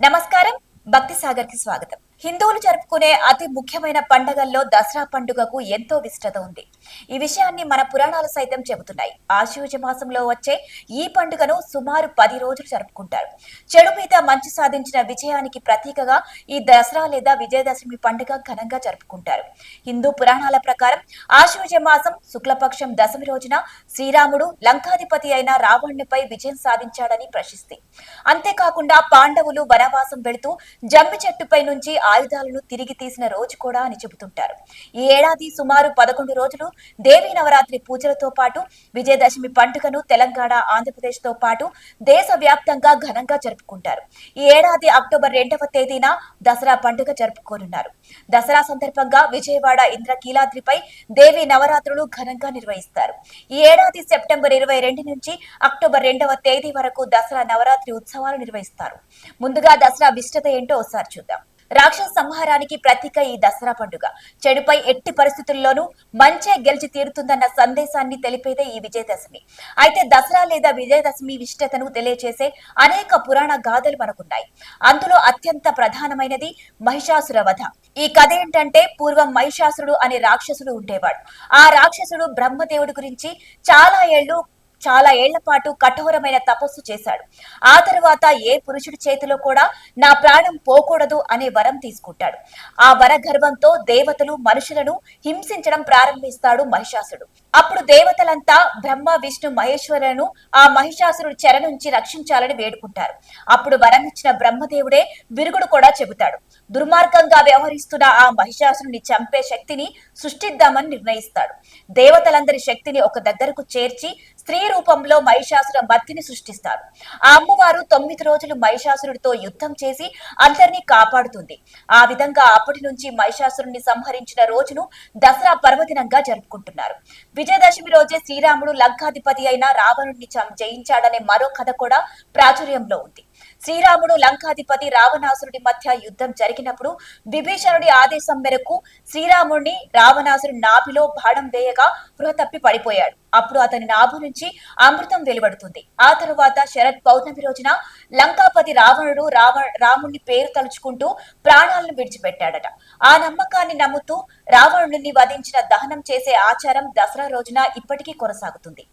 నమస్కారం భక్తి సాగర్ కి స్వాగతం హిందువులు జరుపుకునే అతి ముఖ్యమైన పండగల్లో దసరా పండుగకు ఎంతో విశిష్టత ఉంది. ఈ విషయాన్ని మన పురాణాలు సైతం చెబుతున్నాయి. ఆశ్వయుజ మాసంలో వచ్చే ఈ పండుగను సుమారు పది రోజులు జరుపుకుంటారు. చెడు మీద మంచి సాధించిన విజయానికి ప్రతీకగా ఈ దసరా లేదా విజయదశమి పండుగ ఘనంగా జరుపుకుంటారు. హిందూ పురాణాల ప్రకారం ఆశ్వయుజ మాసం శుక్లపక్షం దశమి రోజున శ్రీరాముడు లంకాధిపతి అయిన రావణునిపై విజయం సాధించాడని ప్రశస్తి. అంతేకాకుండా పాండవులు వనవాసం వెళుతూ జమ్మి చెట్టుపై నుంచి ఆయుధాలను తిరిగి తీసిన రోజు కూడా అని చెబుతుంటారు. ఈ ఏడాది సుమారు పదకొండు రోజులు దేవీ నవరాత్రి పూజలతో పాటు విజయదశమి పండుగను తెలంగాణ ఆంధ్రప్రదేశ్తో పాటు దేశ వ్యాప్తంగా ఘనంగా జరుపుకుంటారు. ఈ ఏడాది అక్టోబర్ రెండవ తేదీన దసరా పండుగ జరుపుకోనున్నారు. దసరా సందర్భంగా విజయవాడ ఇంద్రకీలాద్రిపై దేవి నవరాత్రులు ఘనంగా నిర్వహిస్తారు. ఈ ఏడాది సెప్టెంబర్ ఇరవై రెండు నుంచి అక్టోబర్ రెండవ తేదీ వరకు దసరా నవరాత్రి ఉత్సవాలు నిర్వహిస్తారు. ముందుగా దసరా విశిష్టత ఏంటో ఒకసారి చూద్దాం. రాక్షస సంహారానికి ప్రతీక ఈ దసరా పండుగ. చెడుపై ఎట్టి పరిస్థితుల్లోనూ మంచే గెలిచి తీరుతుందన్న సందేశాన్ని తెలిపేదే ఈ విజయదశమి. అయితే దసరా లేదా విజయదశమి విశిష్టతను తెలియచేసే అనేక పురాణ గాథలు మనకున్నాయి. అందులో అత్యంత ప్రధానమైనది మహిషాసుర వధ. ఈ కథ ఏంటంటే పూర్వం మహిషాసురుడు అనే రాక్షసుడు ఉండేవాడు. ఆ రాక్షసుడు బ్రహ్మదేవుడి గురించి చాలా ఏళ్ళు చాలా ఏళ్ళ పాటు కఠోరమైన తపస్సు చేశాడు. ఆ తర్వాత ఏ పురుషుడి చేతిలో కూడా నా ప్రాణం పోకూడదు అనే వరం తీసుకుంటాడు. ఆ వర గర్వంతో దేవతలు మనుషులను హింసించడం ప్రారంభిస్తాడు మహిషాసుడు. అప్పుడు దేవతలంతా బ్రహ్మ విష్ణు మహేశ్వరులను ఆ మహిషాసురుడి చెర నుంచి రక్షించాలని వేడుకుంటారు. అప్పుడు వరం ఇచ్చిన బ్రహ్మదేవుడే విరుగుడు కూడా చెబుతాడు. దుర్మార్గంగా వ్యవహరిస్తున్న ఆ మహిషాసురుని చంపే శక్తిని సృష్టిద్దామని నిర్ణయిస్తాడు. దేవతలందరి శక్తిని ఒక దగ్గరకు చేర్చి స్త్రీ రూపంలో మహిషాసుర మత్తిని సృష్టిస్తారు. ఆ అమ్మవారు తొమ్మిది రోజులు మహిషాసురుడితో యుద్ధం చేసి అందరినీ కాపాడుతుంది. ఆ విధంగా అప్పటి నుంచి మహిషాసురుడిని సంహరించిన రోజును దసరా పర్వదినంగా జరుపుకుంటున్నారు. విజయదశమి రోజే శ్రీరాముడు లంకాధిపతి అయిన రావణుడిని జయించాడనే మరో కథ కూడా ప్రాచుర్యంలో ఉంది. శ్రీరాముడు లంకాధిపతి రావణాసురుడి మధ్య యుద్ధం జరిగినప్పుడు విభీషణుడి ఆదేశం మేరకు శ్రీరాముడిని రావణాసురు నాభిలో బాణం వేయగా స్పృహ తప్పి పడిపోయాడు. అప్పుడు అతని నాభు నుంచి అమృతం వెలువడుతుంది. ఆ తరువాత శరత్ పౌర్ణమి రోజున లంకాపతి రావణుడు రావ రాముడిని పేరు తలుచుకుంటూ ప్రాణాలను విడిచిపెట్టాడట. ఆ నమ్మకాన్ని నమ్ముతూ రావణుడిని వధించిన దహనం చేసే ఆచారం దసరా రోజున ఇప్పటికీ కొనసాగుతుంది.